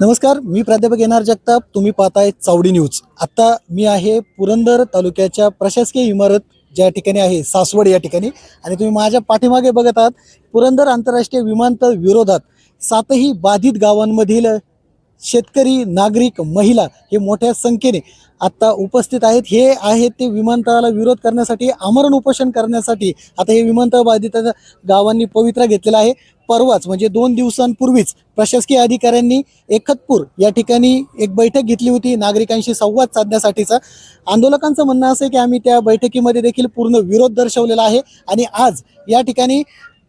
नमस्कार मी प्राध्यापक N R Jagtap. तुम्ही पाहताय चावडी न्यूज. आता मी आहे पुरंदर तालुक्याच्या प्रशासकीय इमारत ज्या ठिकाणी आहे सासवड या ठिकाणी. आणि तुम्ही माझ्या पाठीमागे बघत आहात पुरंदर आंतरराष्ट्रीय विमानतळ विरोधात सातही बाधित गावांमधील शेतकरी नागरिक महिला हे मोठ्या संख्येने आत्ता उपस्थित आहेत. हे आहेत ते विमानतळाला विरोध करण्यासाठी आमरण उपोषण करण्यासाठी आता हे विमानतळ बाधित गावांनी पवित्रा घेतलेला आहे. परवाच म्हणजे दोन दिवसांपूर्वीच प्रशासकीय अधिकाऱ्यांनी एकतपूर या ठिकाणी एक बैठक घेतली होती नागरिकांशी संवाद साधण्यासाठीचा. आंदोलकांचं म्हणणं असं आहे की आम्ही त्या बैठकीमध्ये देखील पूर्ण विरोध दर्शवलेला आहे आणि आज या ठिकाणी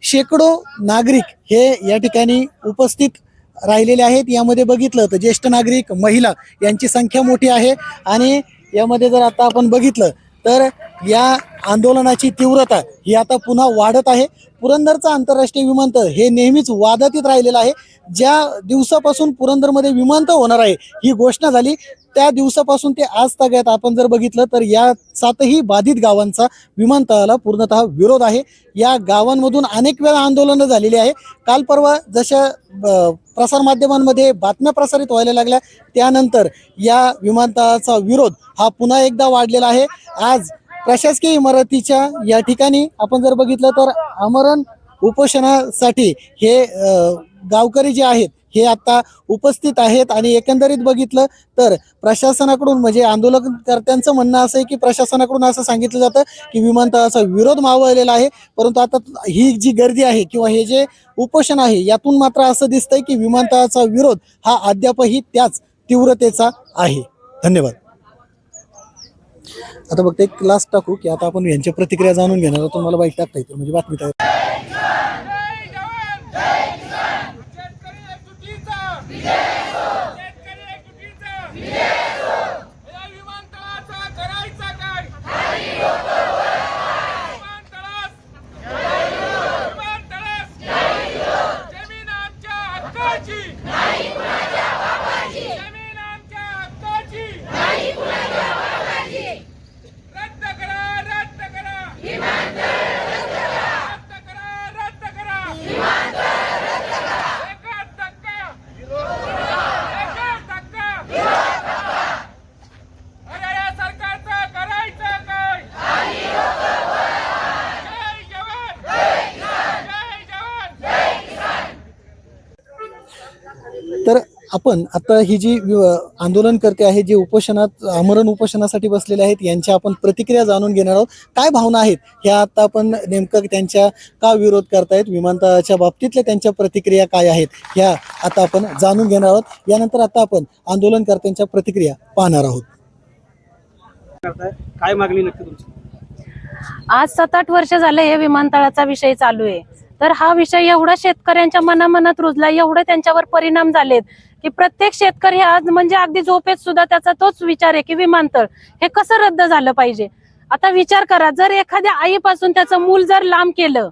शेकडो नागरिक हे या ठिकाणी उपस्थित राहिलेले आहेत. यामध्ये बघितलं तर ज्येष्ठ नागरिक महिला यांची संख्या मोठी आहे. आणि यामध्ये जर आता आपण बघितलं तर या आंदोलनाची तीव्रता ही आता पुन्हा वाढत आहे. पुरंदरचं आंतरराष्ट्रीय विमानतळ हे नेहमीच वादातीत राहिलेलं आहे. ज्या दिवसापासून पुरंदरमध्ये विमानतळ होणार आहे ही घोषणा झाली. त्या दिवसापासून ते आज तागत आपण जर बघितलं तर या सातही बाधित गावांचा विमानतळाला पूर्णतः विरोध आहे. या गावांमधून अनेक वेळा आंदोलनं झालेली आहे. काल परवा जशा प्रसारमाध्यमांमध्ये बातम्या प्रसारित व्हायला लागल्या. त्यानंतर या विमानतळाचा विरोध हा पुन्हा एकदा वाढलेला आहे. आज प्रशासकीय इमारतीच्या या ठिकाणी आपण जर बघितलं तर आमरण उपोषणासाठी हे गावकरी जे आहेत हे आता उपस्थित आहेत आणि एकंदरीत बघितलं तर प्रशासनाकडून म्हणजे आंदोलनकर्त्यांचं म्हणणं असं आहे की प्रशासनाकडून असं सांगितलं जातं की विमानतळाचा विरोध मावळलेला आहे. परंतु आता ही जी गर्दी आहे किंवा हे जे उपोषण आहे यातून मात्र असं दिसतंय की विमानतळाचा विरोध हा अद्यापही त्याच तीव्रतेचा आहे. धन्यवाद. आता फक्त एक क्लास टाकू की आता आपण यांच्या प्रतिक्रिया जाणून घेणार आहोत. तुम्हाला बाईक टाकता येईल म्हणजे बातमी तयार जय जवान जय किसान शेतकरी एकजुटीचा विजय असो शेतकरी एकजुटीचा विजय असो या विमानतळाचा करायचा काय विमानतळास विमानतळास जमीन आमच्या हक्काची नाही कुणाच्या बापाची जमीन आमच्या हक्काची नाही कुणाच्या बापाची रद्द करा रद्द करा रद्द करा रद्द करा एकाच धक्का एकाच धक्का अरे या सरकारचं करायचं काय जय जवान जय जवान तर आपण आता ही जी वि- आंदोलनकर्ते आहेत जे उपोषणात आमरण उपोषणासाठी बसलेले आहेत यांच्या आपण प्रतिक्रिया जाणून घेणार आहोत. काय भावना आहेत? ह्या आता आपण नेमकं त्यांच्या का विरोध करतायत? विमानतळाच्या बाबतीतल्या त्यांच्या प्रतिक्रिया काय आहेत? ह्या आता आपण जाणून घेणार आहोत. यानंतर आता आपण आंदोलनकर्त्यांच्या प्रतिक्रिया पाहणार आहोत. काय मागणी नक्की तुमची? आज सात आठ वर्ष झाले हे विमानतळाचा विषय चालू आहे. तर हा विषय एवढा शेतकऱ्यांच्या मनामनात रुजला एवढे त्यांच्यावर परिणाम झालेत की प्रत्येक शेतकरी आज म्हणजे अगदी झोपेत सुद्धा त्याचा तोच विचार आहे की विमानतळ हे कसं रद्द झालं पाहिजे? आता विचार करा जर एखाद्या आईपासून त्याचं मूल जर लांब केलं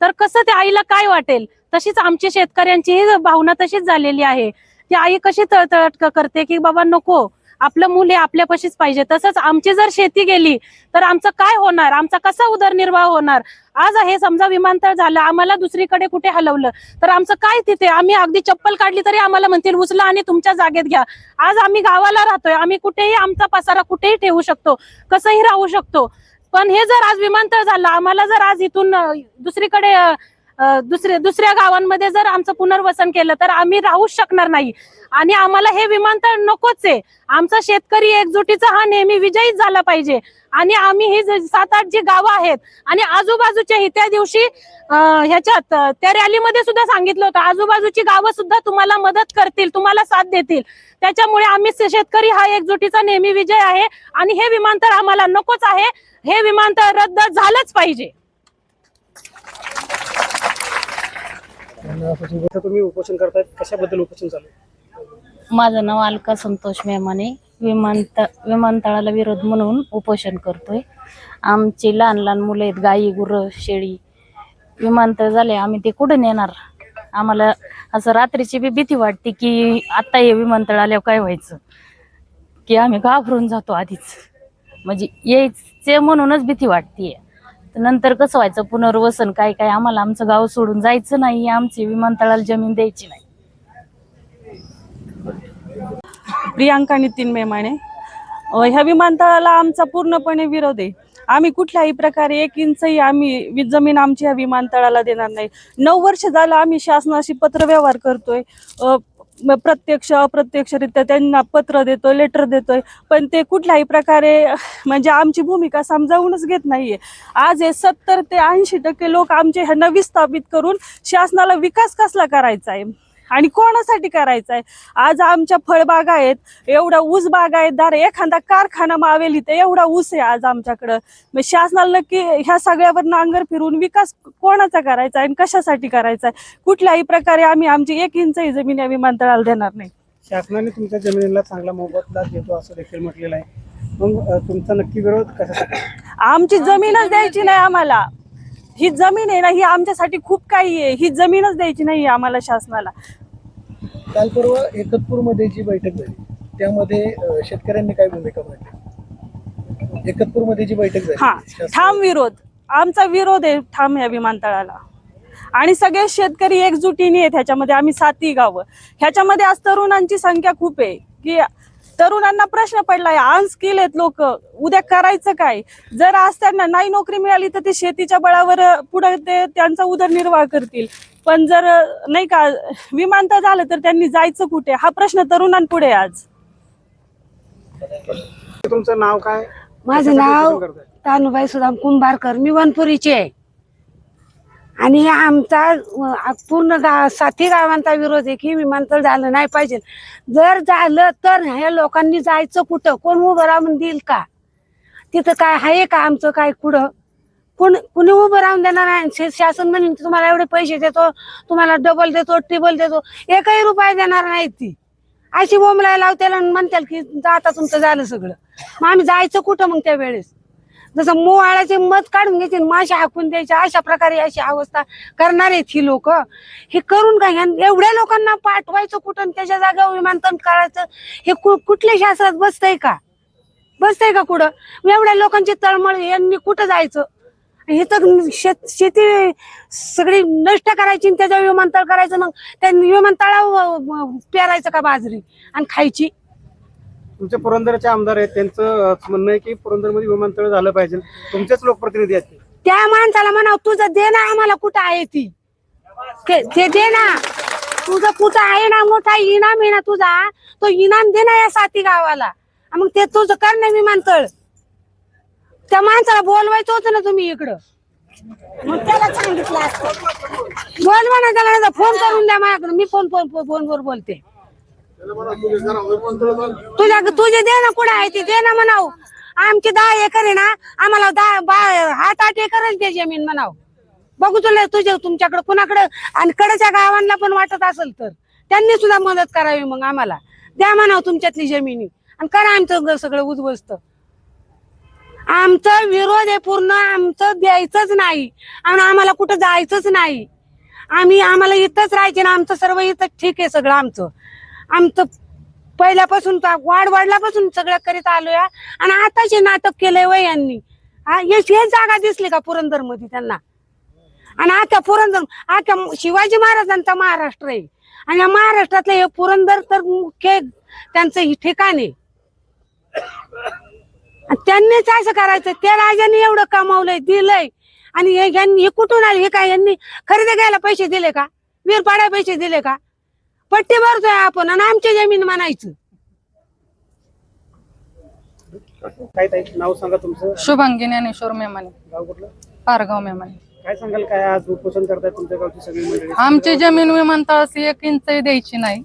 तर कसं त्या आईला काय वाटेल? तशीच आमची शेतकऱ्यांचीही भावना तशीच झालेली आहे. ती आई कशी तळतळट करते की बाबा नको आपलं मूल हे आपल्यापाशीच पाहिजे. तसंच आमची जर शेती गेली तर आमचं काय होणार? आमचा कसा उदरनिर्वाह होणार? आज हे समजा विमानतळ झालं आम्हाला दुसरीकडे कुठे हलवलं? तर आमचं काय तिथे? आम्ही अगदी चप्पल काढली तरी आम्हाला म्हणतील उचला आणि तुमच्या जागेत घ्या. आज आम्ही गावाला राहतोय आम्ही कुठेही आमचा पसारा कुठेही ठेवू शकतो कसंही राहू शकतो. पण हे जर आज विमानतळ झालं आम्हाला जर आज इथून दुसरीकडे दुसरे दुसऱ्या गावांमध्ये जर आमचं पुनर्वसन केलं तर आम्ही राहूच शकणार नाही. आणि आम्हाला हे विमानतळ नकोच आहे. आमचा शेतकरी एकजुटीचा हा नेहमी विजयीच झाला पाहिजे. आणि आम्ही ही सात आठ जी गावं आहेत आणि आजूबाजूच्याही त्या दिवशी ह्याच्यात त्या रॅलीमध्ये सुद्धा सांगितलं होतं आजूबाजूची गावं सुद्धा तुम्हाला मदत करतील तुम्हाला साथ देतील. त्याच्यामुळे आम्ही शेतकरी हा एकजुटीचा नेहमी विजय आहे. आणि हे विमानतळ आम्हाला नकोच आहे. हे विमानतळ रद्द झालंच पाहिजे. इथं तुम्ही उपोषण करतायत कशाबद्दल उपोषण चालू आहे? माझं नाव अलका संतोष मेमाने विमानतळ विमानतळाला विरोध म्हणून उपोषण करतोय. आमची लहान लहान मुलं आहेत गाई गुरं शेळी. विमानतळ झाले आम्ही ते कुठे नेणार? आम्हाला असं रात्रीची बी भीती वाटते की आत्ता हे विमानतळ आल्यावर काय व्हायचं? की आम्ही घाबरून जातो आधीच. म्हणजे यायचे म्हणूनच भीती वाटते तर नंतर कसं व्हायचं? पुनर्वसन काय काय? आम्हाला आमचं गाव सोडून जायचं नाही. आमची विमानतळाला जमीन द्यायची नाही. प्रियांका नितीन मेमाणे अ, ह्या विमानतळाला आमचा पूर्णपणे विरोध आहे. आम्ही कुठल्याही प्रकारे एक इंचही आम्ही वि- जमीन आमची ह्या विमानतळाला देणार नाही. नऊ वर्ष झालं आम्ही शासनाशी पत्रव्यवहार करतोय. अ, प्रत्यक्ष अप्रत्यक्षरित्या त्यांना पत्र देतोय लेटर देतोय. पण ते कुठल्याही प्रकारे म्हणजे आमची भूमिका समजावूनच घेत नाहीये. आज हे सत्तर ते ऐंशी टक्के लोक आमचे ह्यांना विस्थापित करून शासनाला विकास कसला करायचा आहे आणि कोणासाठी करायचा आहे आज आमच्या फळबागा आहेत एवढा ऊस बाग आहेत दार एखादा कारखाना मावेल इथे एवढा ऊस आहे आज आमच्याकडं. मग शासनाला नक्की ह्या सगळ्यावर नांगर फिरून विकास कोणाचा करायचा आहे आणि कशासाठी करायचा? आहे कुठल्याही प्रकारे आम्ही आमची एक इंचही जमीन या विमानतळाला देणार नाही. शासनाने तुमच्या जमिनीला चांगला मोबदला देतो असं देखील म्हटलेलं आहे. मग तुमचा नक्की विरोध कशासाठी? आमची जमीनच द्यायची नाही आम्हाला. ही जमीन आहे ना ही आमच्यासाठी खूप काही आहे. ही जमीनच द्यायची नाही आम्हाला शासनाला. काल परवा एकतपूरमध्ये जी बैठक झाली त्यामध्ये अं, शेतकऱ्यांनी काय भूमिका मांडली? एकतपूरमध्ये जी बैठक झाली हा ठाम विरोध. आमचा विरोध आहे ठाम या विमानतळाला. आणि सगळे शेतकरी एकजुटीने आहेत ह्याच्यामध्ये आम्ही साती गावं. ह्याच्यामध्ये आज तरुणांची संख्या खूप आहे की तरुणांना प्रश्न पडलाय अनस्किल आहेत लोक उद्या करायचं काय? जर आज त्यांना नाही नोकरी मिळाली तर ते शेतीच्या बळावर पुढे ते त्यांचा उदरनिर्वाह करतील. पण जर नाही का विमानतळ झालं तर त्यांनी जायचं कुठे? हा प्रश्न तरुणांपुढे आज. तुमचं नाव काय? माझं नाव? तानुबाई सुदाम कुंभारकर. मी वनपुरीची आहे. आणि आमचा पूर्ण गा साथी गावांचा विरोध आहे की विमानतळ झालं नाही पाहिजे. जर झालं तर ह्या लोकांनी जायचं कुठं? कोण उभं राहून देईल का? तिथं काय आहे का आमचं काय कुठं? कोण कुणी उभं राहून देणार आहे? शे- शासन म्हणून तुम्हाला एवढे पैसे देतो तुम्हाला डबल देतो ट्रिबल देतो एकही रुपये देणार नाही ती. अशी बोंबलाय लावते आणि म्हणत्याल की आता तुमचं झालं सगळं. मग आम्ही जायचं कुठं मग त्या वेळेस जसं मोहाळाचे मत काढून घ्यायचे मासे हाकून द्यायचे अशा प्रकारे अशी अवस्था करणार आहेत ही लोक. हे करून काय एवढ्या लोकांना पाठवायचं कुठं आणि त्याच्या जागेवर विमानतळ करायचं हे कु- कुठल्या शास्त्रात बसतंय का? बसतंय का कुठं? एवढ्या लोकांची तळमळ यांनी कुठं जायचं? हे तर शेत शेती सगळी नष्ट करायची आणि त्याच्या विमानतळ करायचं मग त्या विमानतळावर पेरायचं का बाजरी? आणि खायची? तुमचे पुरंदरचे आमदार आहेत त्यांचं म्हणणं आहे की पुरंदरमध्ये विमानतळ झालं पाहिजे. तुमचेच लोकप्रतिनिधी आहेत ते. त्या माणसाला म्हणाव तुझं दे ना आम्हाला कुठं आहे ती? ते ते दे ना. तुझं कुठं आहे ना मोठा इनाम आहे ना तुझा? तो इनाम दे ना या साथी गावाला. आणि मग ते तुझं कर ना विमानतळ. त्या माणसाला बोलवायचं होतं ना तुम्ही इकडं. मग त्याला सांगितलं असतं. बोलवा ना त्याला फोन करून द्या माझ्याकडे मी फोन फोन फोनवर बोलते. तुझ्या तुझे दे ना कुठे आहे ती दे ना म्हणाव. आमची दहा एकर आहे ना आम्हाला दहा बा- आठ आठ एकरच दे जमीन म्हणाव. बघू तुला तुझ्या तुमच्याकडे कुणाकडे आणि कडच्या गावांना पण वाटत असेल तर. त्यांनी सुद्धा मदत करावी मग आम्हाला. द्या म्हणाव तुमच्यातली जमिनी आणि करा आमचं सगळं उद्ध्वस्त. आमचा विरोध आहे पूर्ण आमचं द्यायचंच नाही. आणि आम्हाला कुठं जायचंच नाही. आम्ही आम्हाला इथंच राहायचे ना आमचं सर्व इथं ठीक आहे सगळं आमचं. आमचं पहिल्यापासून वाढ वाढल्यापासून सगळं करीत आलोय. आणि आताचे नाटक केलंय वय यांनी. हेच जागा दिसली का पुरंदरमध्ये त्यांना? आणि आता पुरंदर आता शिवाजी महाराजांचा महाराष्ट्र आहे. आणि या महाराष्ट्रातलं हे पुरंदर तर मुख्य त्यांचं ठिकाण आहे. त्यांनीच असं करायचं. त्या राजाने एवढं कमावलंय दिलंय. आणि हे यांनी हे कुठून आले? हे काय यांनी खरेदी घ्यायला पैसे दिले का? वीरपाड्या पैसे दिले का? पट्टी भरतोय आपण आणि आमची जमीन म्हणायचं. काय ताई नाव सांगा तुमचं. शुभांगी ज्ञानेश्वर मेमाने. गाव कुठलं? पारगाव मेमाने. काय सांगाल काय आज उपोषण करताय तुमच्या गावची सगळी मंडळी? आमची जमीन विमानतळाची एक इंचही द्यायची नाही.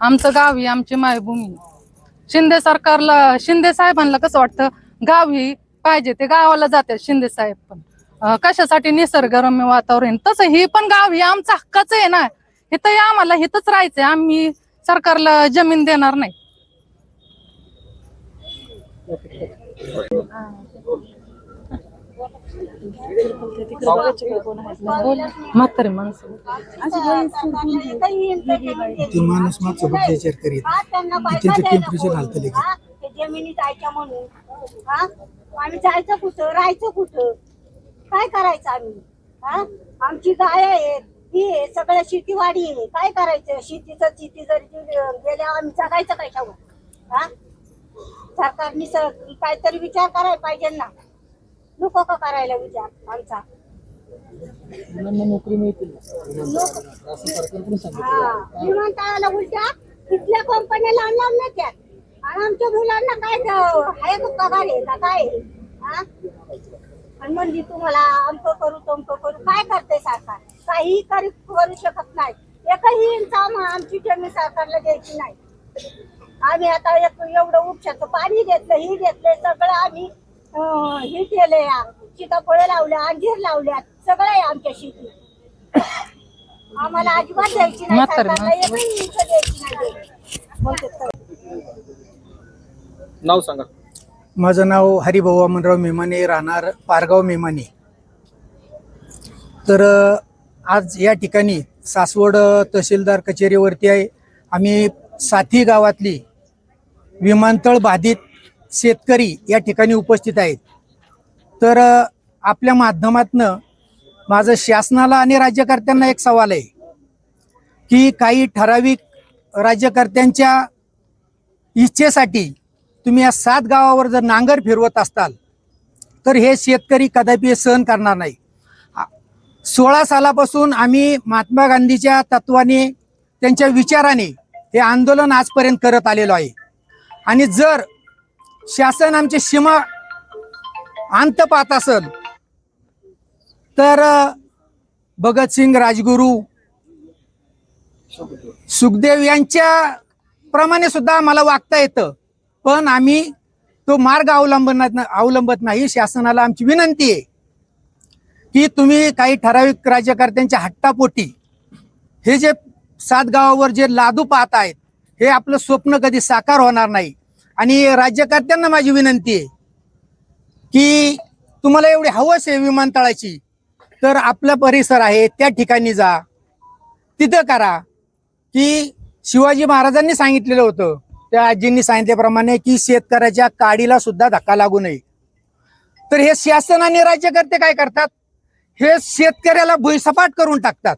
आमचं गाव ही आमची मायभूमी. शिंदे सरकारला शिंदे साहेबांना कसं वाटतं गाव ही पाहिजे ते गावाला जातात शिंदे साहेब पण. अं, कशासाठी निसर्गरम्य वातावरण तसं ही पण गाव ही आमचं हक्काचं आहे ना. इथं आम्हाला इथंच राहायचंय. आम्ही सरकारला जमीन देणार नाही. म्हातारी माणसं. ते माणूस माझ्यासोबत विचार करीत. त्यांचं टेम्परेचर हालतं लगेच. जमिनी जायच्या म्हणून हा आम्ही जायचं कुठं? राहायचं कुठं? काय करायचं आम्ही? हा? आमची गाय आहेत. ही सगळं शेतीवाडी आहे. काय करायचं? शेतीचं शेती जर गेल्या आम्ही जगायचं कशावर हा? सरकारने काहीतरी विचार करायला पाहिजे ना. नको का करायला विचार आमचा? मुलांना नोकरी मिळतील हा. विमानतळाला उलट्या तिथल्या कंपन्या लावून लावून नेत्यात आणि आमच्या मुलांना काय आहे पगार आहे का काय? हा? आणि म्हणली तुम्हाला अमक करू तमक करू. काय करते सरकार? काही करू करू शकत नाही. एकही इंच आम- आमची जमीन सरकारला द्यायची नाही. आम्ही आता एक एवढं उपशाचं पाणी घेतलं ही घेतलंय सगळं आम्ही हे केलंय. सीताफळं लावल्या अंजीर लावल्यात सगळं आहे आमच्या शेतीत. आम्हाला अजिबात द्यायची नाही सरकारला एकही इंच द्यायची नाही. नाव सांगा. माझं नाव हरिभाऊ वामनराव मेमाने राहणार पारगाव मेमाने. तर आज या ठिकाणी सासवड तहसीलदार कचेरीवरती आहे. आम्ही साथी गावातली विमानतळ बाधित शेतकरी या ठिकाणी उपस्थित आहेत. तर आपल्या माध्यमातनं माझं शासनाला आणि राज्यकर्त्यांना एक सवाल आहे की काही ठराविक राज्यकर्त्यांच्या इच्छेसाठी तुम्ही या सात गावावर जर नांगर फिरवत असताल तर हे शेतकरी कदापि हे सहन करणार नाही सोळा सालापासून आम्ही महात्मा गांधीच्या तत्वाने त्यांच्या विचाराने हे आंदोलन आजपर्यंत करत आलेलो आहे. आणि जर शासन आमची सीमा अंत पाहत असेल तर भगतसिंग राजगुरू सुखदेव यांच्या प्रमाणे सुद्धा आम्हाला वागता येतं. पण आम्ही तो मार्ग अवलंबनात अवलंबत नाही. शासनाला आमची विनंती आहे. की तुम्ही काही ठराविक राज्यकर्त्यांच्या हट्टापोटी हे जे सात गावावर जे लादू पाहत आहेत हे आपलं स्वप्न कधी साकार होणार नाही. आणि राज्यकर्त्यांना माझी विनंती आहे की तुम्हाला एवढी हवस आहे विमानतळाची तर आपला परिसर आहे त्या ठिकाणी जा. तिथं करा. की शिवाजी महाराजांनी सांगितलेलं होतं त्या आजींनी सांगितल्याप्रमाणे की शेतकऱ्याच्या काडीला सुद्धा धक्का लागू नये. तर हे शासन आणि राज्यकर्ते काय करतात? हे शेतकऱ्याला भुईसपाट करून टाकतात.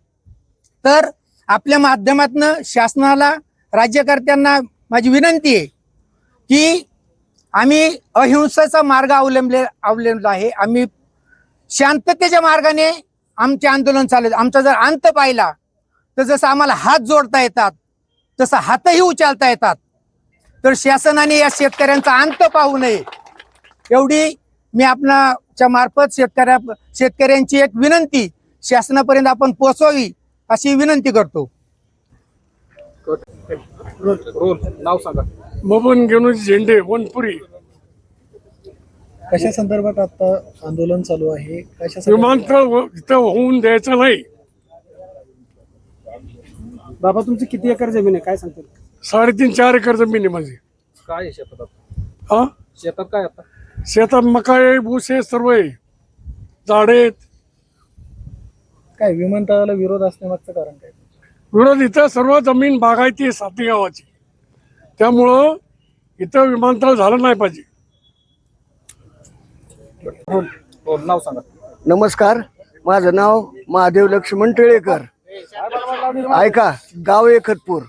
तर आपल्या माध्यमातनं शासनाला राज्यकर्त्यांना माझी विनंती आहे की आम्ही अहिंसेचा मार्ग अवलंबले अवलंबला आहे. आम्ही शांततेच्या मार्गाने आमचे आंदोलन चालू आमचा जर अंत पाहिला तर जसं आम्हाला हात जोडता येतात तसं हातही उचलता येतात. तर शासनाने या शेतकऱ्यांचा अंत पाहू नये. एवढी मी आपणाच्या मार्फत शेतकऱ्या शेतकऱ्यांची एक विनंती शासनापर्यंत आपण पोचवावी अशी विनंती करतो. रोल नाव सांगा. बबन झेंडे वनपुरी. कशा संदर्भात आता आंदोलन चालू आहे? कशा? विमानतळ इथं होऊन द्यायचं नाही. बाबा तुमची किती एकर जमीन आहे? काय सांगते? साडेतीन चार एकर जमीन आहे माझी. काय आहे शेतात आता? हा? शेतात काय आता? शेतात मका आहे सर्व आहे झाडे आहेत काय विमानतळाला विरोध असण्यामागचं कारण काय? विरोध इथं सर्व जमीन बागायती आहे साती गावाची. त्यामुळं इथं विमानतळ झालं नाही पाहिजे. नाव सांगा. नमस्कार माझं नाव महादेव लक्ष्मण टिळेकर. ऐका गाव एकतपूर.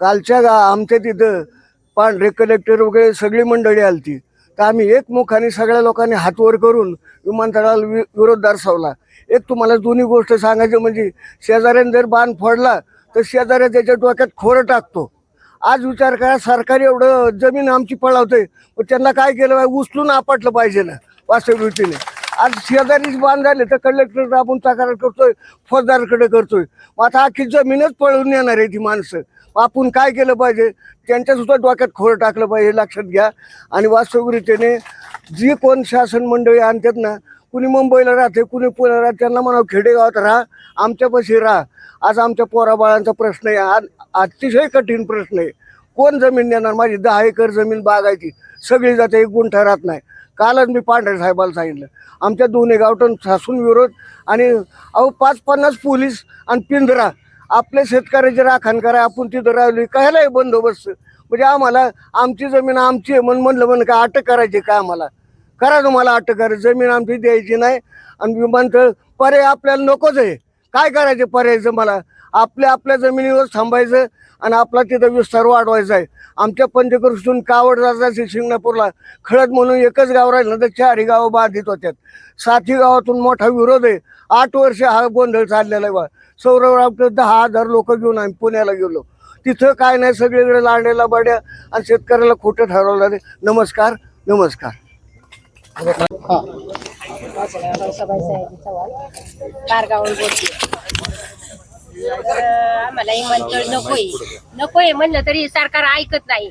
कालच्या गा आमच्या तिथं पांढरे कलेक्टर वगैरे सगळी मंडळी आलती. तर आम्ही एकमुखाने सगळ्या लोकांनी हातवर करून विमानतळाला वि विरोध दर्शवला. एक तुम्हाला दोन्ही गोष्ट सांगायची म्हणजे शेजाऱ्याने जर बाण फोडला तर शेजाऱ्या त्याच्या डोक्यात खोरं टाकतो. आज विचार करा सरकार एवढं जमीन आमची पळावते पण त्यांना काय केलं? पाहिजे उचलून आपटलं पाहिजे ना वास्तविकतेने. आज शेजारीच बांध झाले तर कलेक्टर आपण तक्रार करतोय फौजदारकडे करतोय. मग आता अख्खी जमीनच पळून येणार आहे ती माणसं. मग आपण काय केलं पाहिजे? त्यांच्यासुद्धा डोक्यात खोर टाकलं पाहिजे लक्षात घ्या. आणि वास्तविकतेने जी कोण शासन मंडळी आणतात ना कुणी मुंबईला राहते कुणी पुण्याला राहते त्यांना म्हणावं खेडेगावात राहा आमच्यापाशी राहा. आज आमच्या पोराबाळांचा प्रश्न आहे अतिशय कठीण प्रश्न आहे. कोण जमीन देणार माझी दहा एकर जमीन बागायची सगळी जाते एक गुंठा राहत नाही. कालच मी पांढरे साहेबाला सांगितलं. आमच्या दोन्ही गावठण सासून विरोध आणि अहो पाच पन्नास पोलीस आणि पिंजरा. आपल्या शेतकऱ्याची राखण करा आपण तिथं राहिलो कायला बंदोबस्त. म्हणजे आम्हाला आमची जमीन आमची आहे म्हणून म्हणलं म्हणून काय अटक करायची काय आम्हाला? करा तुम्हाला अटक करा जमीन आमची द्यायची नाही. आणि विमानतळ पर्याय आपल्याला नकोच आहे. काय करायचे पर्यायचं मला आपल्या आपल्या जमिनीवर थांबायचं आणि आपला तिथं विस्तार वाढवायचा आहे. आमच्या पंचकृषीतून कावड जायचं शिंगणापूरला खळद म्हणून एकच गाव राहिलं तर चारही गावं बाधित होत्यात. सातही गावातून मोठा विरोध आहे. आठ वर्ष हा गोंधळ चाललेला आहे बा. सौरवराव दहा हजार लोक घेऊन आम्ही पुण्याला गेलो. तिथं काय नाही सगळीकडे लांडेला बड्या आणि शेतकऱ्याला खोटं ठरवलं नाही. नमस्कार नमस्कार. आम्हाला विमानतळ नकोय. नकोय म्हणलं तरी सरकार ऐकत नाही.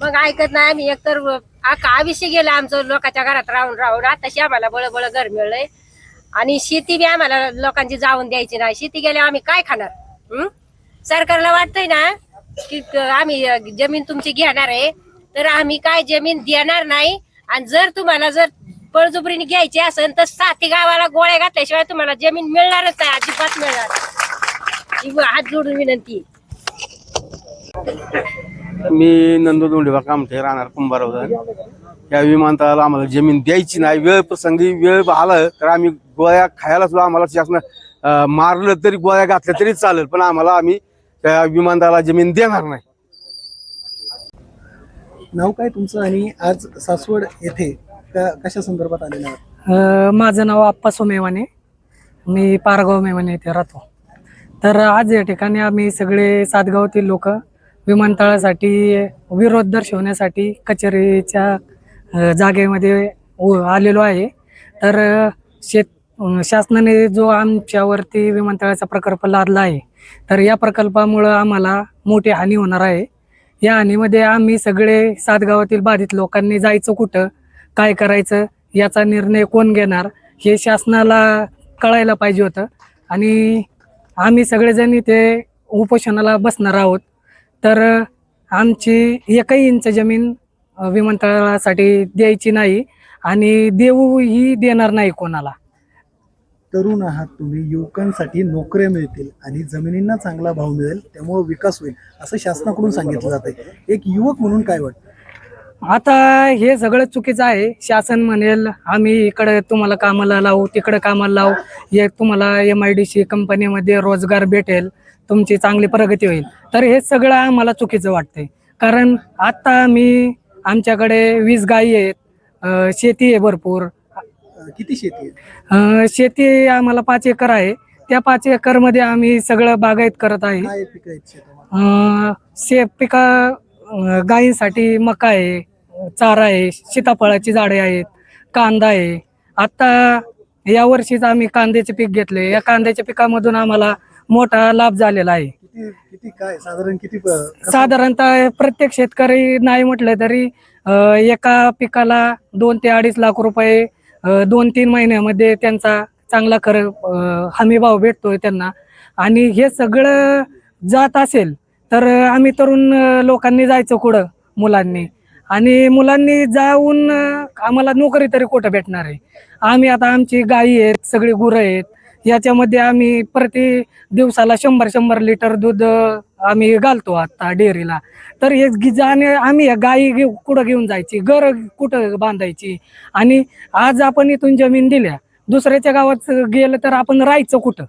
मग ऐकत नाही आम्ही एकतर आका आयुष्य गेलं आमचं लोकांच्या घरात राहून राहून. आताशी आम्हाला बळबळ घर मिळलंय. आणि शेती बी आम्हाला लोकांची जाऊन द्यायची नाही. शेती गेल्यावर आम्ही काय खाणार? हम्म सरकारला वाटतंय ना की आम्ही जमीन तुमची घेणार आहे तर आम्ही काय जमीन देणार नाही. आणि जर तुम्हाला जर बळजुबरीने घ्यायची असेल तर साथी गावाला गोळ्या घातल्याशिवाय तुम्हाला जमीन मिळणारच नाही अजिबात मिळणार. ही हात जोडून विनंती. मी नंदू दोंडेबा कामठे राहणार कुंभारवजा या विमानतळाला आम्हाला जमीन द्यायची नाही. वेळ प्रसंगी वेळ आला तर आम्ही गोळ्या खायला सुद्धा आम्हाला शासन मारलं तरी गोळ्या घातल्या तरी चालेल पण आम्हाला आम्ही त्या विमानतळाला जमीन देणार नाही. नाव काय तुमचं आणि आज सासवड येथे का कशा संदर्भात आलेलं आहात? माझं नाव आप्पा सोमेवाने. मी पारगाव मेवाने येथे राहतो. तर आज या ठिकाणी आम्ही सगळे सातगावातील लोक विमानतळासाठी विरोध दर्शवण्यासाठी कचेरीच्या जागेमध्ये आलेलो आहे. तर शेत शासनाने जो आमच्यावरती विमानतळाचा प्रकल्प लादला आहे तर या प्रकल्पामुळं आम्हाला मोठी हानी होणार आहे. या हानीमध्ये आम्ही सगळे सातगावातील बाधित लोकांनी जायचं कुठं काय करायचं याचा निर्णय कोण घेणार हे शासनाला कळायला पाहिजे होतं. आणि आम्ही सगळेजण इथे उपोषणाला बसणार आहोत. तर आमची एकही इंच जमीन विमानतळासाठी द्यायची नाही आणि देऊही देणार नाही कोणाला. तरुण आहात तुम्ही युवकांसाठी नोकऱ्या मिळतील आणि जमिनींना चांगला भाव मिळेल त्यामुळे विकास होईल असं शासनाकडून सांगितलं जात आहे एक युवक म्हणून काय वाटतं? आता हे सगळं चुकीचं आहे. शासन म्हणेल आम्ही इकडे तुम्हाला कामाला लावू तिकडे कामाला लावू. हे तुम्हाला एम आय डी सी कंपनीमध्ये रोजगार भेटेल. तुमची चांगली प्रगती होईल. तर हे सगळं आम्हाला चुकीचं वाटतंय. कारण आता मी आमच्याकडे वीस गायी आहेत. शेती आहे भरपूर. किती शेती आहे शेती आम्हाला पाच एकर आहे. त्या पाच एकरमध्ये आम्ही सगळं बागायत करत आहे. काय पिकं अं, गायींसाठी मका आहे चारा आहे सीताफळाची झाडे आहेत कांदा आहे. आता या वर्षीच आम्ही कांद्याचे पीक घेतले. या कांद्याच्या पिकामधून आम्हाला मोठा लाभ झालेला आहे. किती किती काय साधारण किती प- कसं- साधारणतः प्रत्येक शेतकरी नाही म्हटलं तरी अं, एका पिकाला दोन ते अडीच लाख रुपये अं, दोन तीन महिन्यामध्ये त्यांचा चांगला खर हमी भाव भेटतोय त्यांना. आणि हे सगळं जात असेल तर आम्ही तरुण लोकांनी जायचं कुठं? मुलांनी. आणि मुलांनी जाऊन आम्हाला नोकरी तरी कुठं भेटणार आहे? आम्ही आता आमची गायी आहेत सगळी गुरं आहेत. याच्यामध्ये आम्ही प्रति दिवसाला शंभर शंभर लिटर दूध आम्ही घालतो आता डेअरीला. तर हे जाणे आम्ही गायी घेऊ कुठं घेऊन जायची? घर कुठं बांधायची? आणि आज आपण इथून जमीन दिल्या. दुसऱ्याच्या गावात गेलं तर आपण राहायचं कुठं?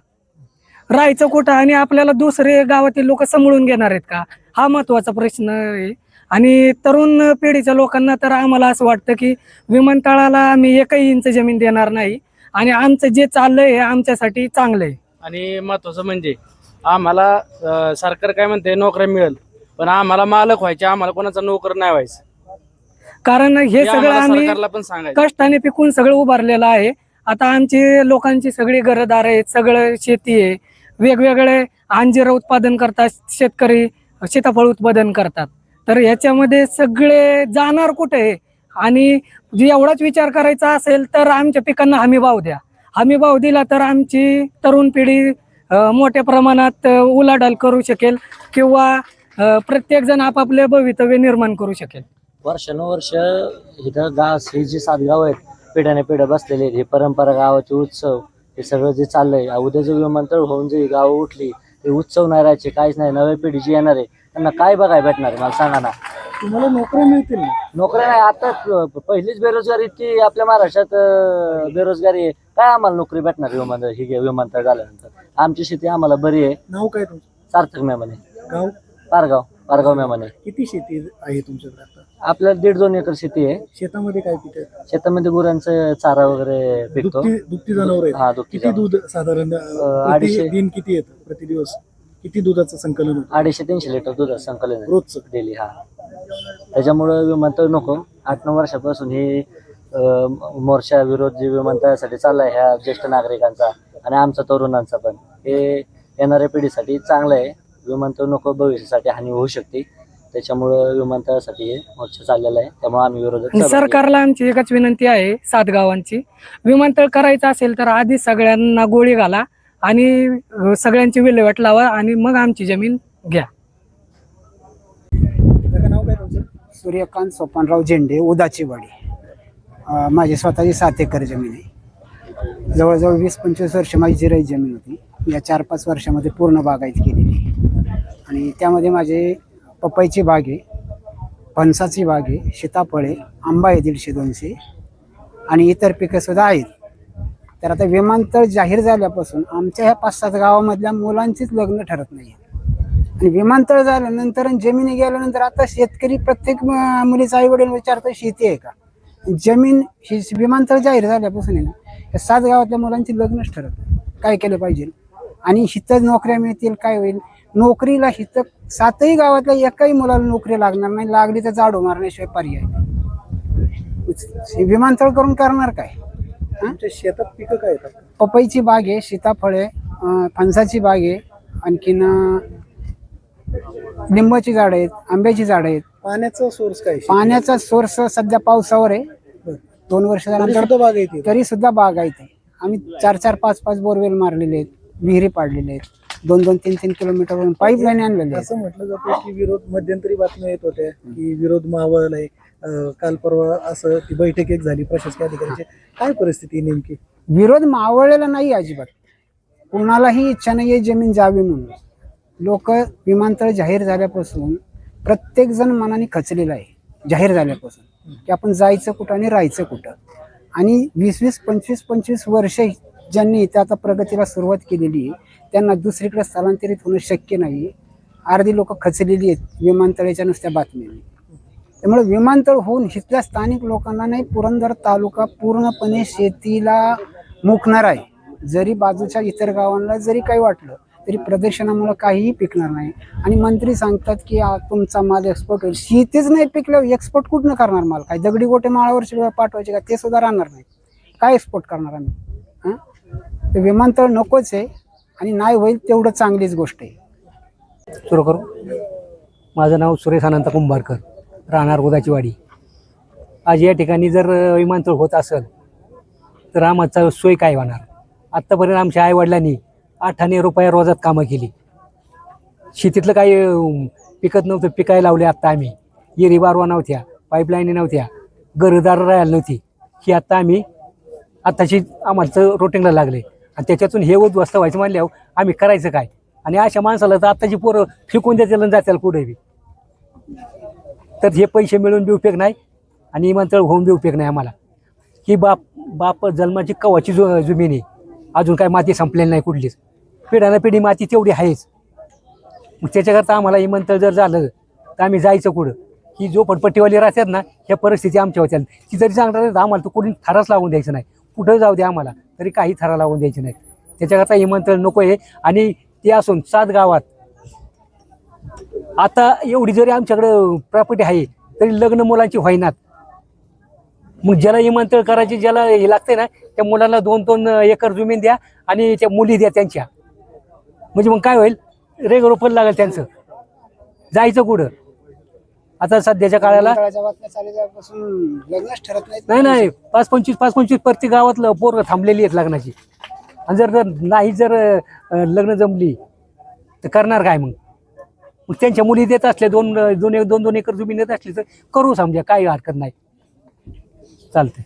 राहायचं कुठं आणि आपल्याला दुसरे गावातील लोक सांभाळून घेणार आहेत का? हा महत्त्वाचा प्रश्न आहे. आणि तरुण पिढीच्या लोकांना तर आम्हाला असं वाटतं की विमानतळाला आम्ही एकही इंच जमीन देणार नाही. आणि आमचं जे चाललंय हे आमच्यासाठी चांगलं आहे. आणि महत्वाचं म्हणजे आम्हाला अं, सरकार काय म्हणते नोकऱ्या मिळेल. पण आम्हाला मालक व्हायचे आम्हाला कोणाचा नोकर नाही व्हायचं. कारण हे हे सगळं आम्हाला आम्ही सरकारला पण सांगायचं. कष्टाने पिकून सगळं उभारलेलं आहे. आता आमची लोकांची सगळी घरदार आहेत सगळं शेती आहे. वेगवेगळे अंजीर उत्पादन करतात शेतकरी सीताफळ उत्पादन करतात. तर याच्यामध्ये सगळे जाणार कुठे? आणि जे एवढाच विचार करायचा असेल तर आमच्या पिकांना हमी भाव द्या. हमी भाव दिला तर आमची तरुण पिढी मोठ्या प्रमाणात उलाढाल करू शकेल किंवा प्रत्येक जण आपापले भवितव्य निर्माण करू शकेल. वर्षानुवर्ष इथं गाव हे जे सात गाव आहेत पिढ्याने पिढ्या बसलेले हे परंपरा गावाचे उत्सव हे सगळं जे चाललंय उद्या जे विमानतळ होऊन जे गाव उठली ते उत्सव नाही राहायचे काहीच नाही नव्या पिढी जी येणार आहे त्यांना काय बघायला भेटणार मला सांगा ना. तुम्हाला नोकऱ्या मिळतील ना? नोकऱ्या नाही आता पहिलीच बेरोजगारी इतकी आपल्या महाराष्ट्रात बेरोजगारी आहे. काय आम्हाला नोकरी भेटणार विमानतळ ही विमानतळ झाल्यानंतर? आमची शेती आम्हाला बरी आहे. नाव काय तुमचं? सार्थक मेमाने. गाव? पारगाव पारगाव मेमाने. किती शेती आहे तुमच्याकडे आपल्याला दीड दोन एकर शेती आहे. शेतामध्ये काय पिकत शेतामध्ये गुरांचं चारा वगैरे पिकतो. दुभती दुभती जनावर आहेत. हा दुभती किती दूध साधारण प्रति अडीचशे. दिन किती येतं? प्रति दिवस? किती दुधाचं संकलन होतं? अडीचशे तीनशे लिटर दूध संकलन आहे. रोजचं? डेली हा. त्याच्यामुळं विमानतळ नको. आठ नऊ वर्षापासून ही अं, मोर्चा विरोध जे विमानतळासाठी चाललाय ह्या ज्येष्ठ नागरिकांचा आणि आमचा तरुणांचा पण. हे येणाऱ्या पिढीसाठी चांगलं आहे. विमानतळ नको भविष्यासाठी हानी होऊ शकते. त्याच्यामुळं विमानतळासाठी हे मोर्चा चाललेला आहे. त्यामुळे आम्ही विरोधात आणि सहभागी आहे. सरकारला आमची एकच विनंती आहे सात गावांची. विमानतळ करायचं असेल तर आधी सगळ्यांना गोळी घाला आणि अं, सगळ्यांची विल्हेवाट लावा आणि मग आमची जमीन घ्या. सूर्यकांत सोपानराव झेंडे उदाची वाडी अं, माझी स्वतःची सात एकर जमीन आहे. जवळजवळ वीस पंचवीस वर्ष माझी जिराई जमीन होती. या चार पाच वर्षामध्ये पूर्ण बागायत केलेली आहे. आणि त्यामध्ये माझे पपईची बाग आहे फणसाची बाग आहे सीताफळे आंबा आहे दीडशे दोनशे आणि इतर पिकंसुद्धा आहेत. तर आता विमानतळ जाहीर झाल्यापासून आमच्या ह्या पाच सात गावामधल्या मुलांचीच लग्न ठरत नाही आणि विमानतळ झाल्यानंतर जमिनी गेल्यानंतर आता शेतकरी प्रत्येक मुलीचा आई वडील विचारतो शेती आहे का? जमीन ही विमानतळ जाहीर झाल्यापासून आहे ना या सात गावातल्या मुलांची लग्नच ठरत काय केलं पाहिजे? आणि हिथं नोकऱ्या मिळतील काय होईल? नोकरीला हिथं सातही गावातल्या एकाही मुलाला नोकरी लागणार नाही. लागली तर जाडू मारण्याशिवाय पर्याय नाही. विमानतळ करून करणार काय? तुमच्या शेतात पिकं काय येतात? पपईची बाग आहे सीताफळे फणसाची बाग आहे आणखीन लिंबाची झाड आहेत आंब्याची झाड आहेत. पाण्याचा सोर्स काय पाण्याचा सोर्स सध्या पावसावर आहे. दोन वर्ष तरी झाल्यानंतर बाग येते तरी सुद्धा बाग आहे ते. आम्ही चार चार पाच पाच बोरवेल मारलेले आहेत विहिरी पाडलेले आहेत. दोन दोन तीन तीन किलोमीटरवरून पाईपलाईन आणलेले आहेत असं म्हटलं जातं की विरोध मध्यंतरी बातम्या येत होत्या की विरोध मावळलाय अं, काल परवा असं ती बैठक एक झाली प्रशासकीय अधिकाऱ्यांची. काय परिस्थिती आहे नेमकी? विरोध मावळलेला नाही अजिबात. कुणालाही इच्छा नाही आहे जमीन जावी म्हणून. लोक विमानतळ जाहीर झाल्यापासून प्रत्येक जण मनाने खचलेला आहे जाहीर झाल्यापासून. की आपण जायचं कुठं आणि राहायचं कुठं. आणि वीस वीस पंचवीस पंचवीस वर्ष ज्यांनी इथे आता प्रगतीला सुरुवात केलेली आहे त्यांना दुसरीकडे स्थलांतरित होणं शक्य नाही. अर्धी लोक खचलेली आहेत विमानतळाच्या नुसत्या बातम्यांनी त्यामुळे विमानतळ होऊन इथल्या स्थानिक लोकांना नाही पुरंदर तालुका पूर्णपणे शेतीला मुकणार आहे. जरी बाजूच्या इतर गावांना जरी काही वाटलं तरी प्रदर्शनामुळे काहीही पिकणार नाही. आणि मंत्री सांगतात की तुमचा माल एक्सपोर्ट होईल. शेतीच नाही पिकल्यावर एक्सपोर्ट कुठनं करणार माल? काय दगडी गोटे माळावर पाठवायचे का? ते सुद्धा राहणार नाही. काय एक्सपोर्ट करणार आम्ही? विमानतळ नकोच आहे आणि नाही होईल तेवढं चांगलीच गोष्ट आहे. सुरू करू. माझं नाव सुरेश अनंत कुंभारकर राहणार गोदाचीवाडी. वाडी आज या ठिकाणी जर विमानतळ होत असेल तर आमचा सोय काय होणार? आत्तापर्यंत आमच्या आईवडिलांनी आठाने रुपया रोजात कामं केली. शेतीतलं काही पिकत नव्हतं पिकायला लावले आत्ता आम्ही. येरी बारवा नव्हत्या पाईपलाईनी नव्हत्या गरदार राहायला नव्हती. ही आत्ता आम्ही आत्ताशी आम्हाला रोटिंगला लागले. आणि त्याच्यातून हे उद्ध्वस्त व्हायचं म्हणल्यावर आम्ही करायचं काय? आणि अशा माणसाला तर आत्ताची पोरं फेकून देतील आणि जातील कुठे बी. तर हे पैसे मिळून बी उपयोग नाही आणि इमानतळ होऊन बी उपयोग नाही आम्हाला. ही बाप बाप जन्माची कवाची जो जमीन आहे. अजून काय माती संपलेली नाही कुठलीच. पिढ्याला पिढी माती तेवढी आहेच. मग त्याच्याकरता आम्हाला इमानतळ जर झालं तर आम्ही जायचं कुठं? ही जो पटपट्टीवाली राहतात ना ह्या परिस्थिती आमच्या होत्या. ती जरी सांगणार तर आम्हाला तर कुठून थारच लावून द्यायचं नाही. कुठं जाऊ द्या आम्हाला तरी काही थरा लावून द्यायची नाही. त्याच्याकरता निमंत्रण नको आहे. आणि ते असून सात गावात आता एवढी जरी आमच्याकडं प्रॉपर्टी आहे तरी लग्न मुलांची व्हायनात मग ज्याला इमानतळ करायची ज्याला हे लागते ना त्या मुलांना दोन दोन एकर जमीन द्या आणि त्या मुली द्या त्यांच्या. म्हणजे मग काय होईल? रेगरोपण लागेल त्यांचं. जायचं कुठं? आता सध्याच्या काळाला विमानतळाच्या बातम्या चालल्यापासून लग्नच ठरत नाहीत नाही नाही पाच पंचवीस पाच पंचवीस प्रत्येक गावातलं पोरं थांबलेली आहेत लग्नाची. आणि जर जर नाही जर अं, लग्न जमली तर करणार काय मग? मग त्यांच्या मुली देत असल्या दोन दोन एक दोन दोन एकर जमीन देत असली तर करू समजा काही हरकत नाही. चालते